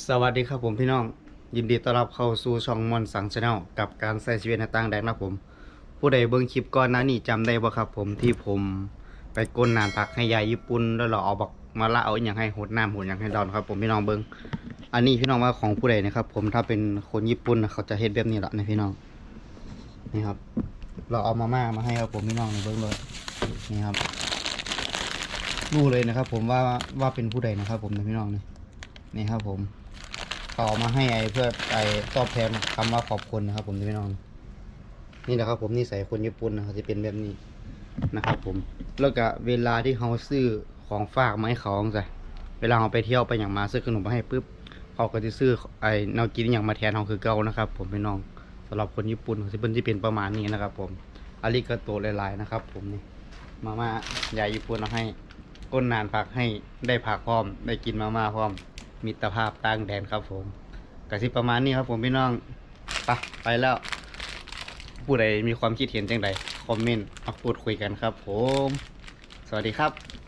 สวัสดีครับผมพี่น้อง ยินดีต้อนรับเข้าสู่ช่องมอนสังชาแนลกับการใช้ชีวิตในต่างแดนนะครับผม ผู้ใดเบิ่งคลิปก่อนหน้านี้จำได้บ่ครับผมที่ผมไปก้นนานพักให้ยายญี่ปุ่นแล้วเราเอาบักมาละเอาอย่างให้หดน้ำหดอย่างให้ดอนครับ ผมพี่น้องเบิ่งอันนี้พี่น้องว่าของผู้ใดนะครับ ผมถ้าเป็นคนญี่ปุ่นนะเขาจะเฮ็ดแบบนี้ละนะพี่น้องนี่ครับ เราเอามาม่ามาให้ครับผมพี่น้องนี่เบิ่งเลยนี่ครับรู้เลยนะครับ ผมว่าว่าเป็นผู้ใดนะครับ ผมนะพี่น้องเนี่ นี่ครับผมเขาเอมาให้ไอเพื่อไอตอบแทนคำว่าขอบคุณนะครับ ผมที่พี่น้อง นี่แหละครับ ผมนิสัยคนญี่ปุ่นนะครับจะเป็นแบบนี้นะครับ ผม แล้วก็เวลาที่เขาซื้อของฝากมาให้เขาจ้ะเวลาเขาไปเที่ยวไปอย่างมาซื้อขนมมาให้ปุ๊บเขาก็จะซื้อไอแนวกินอย่างมาแทนเขาคือเก่านะครับ ผมพี่น้องสำหรับคนญี่ปุ่นเขาจะเป็นที่เป็นประมาณนี้นะครับ ผมอาริกาโตหลายๆนะครับ ผมนี่มาม่ายายญี่ปุ่นเอาให้ก้นนานผักให้ได้ผักพร้อม ได้กินมาม่าพร้อม มิตรภาพต่างแดนครับผมกสิประมาณนี้ครับผมพี่น้องไปไปแล้วผู้ใดมีความคิดเห็นจังใดคอมเมนต์มาพูดคุยกันครับผม สวัสดีครับ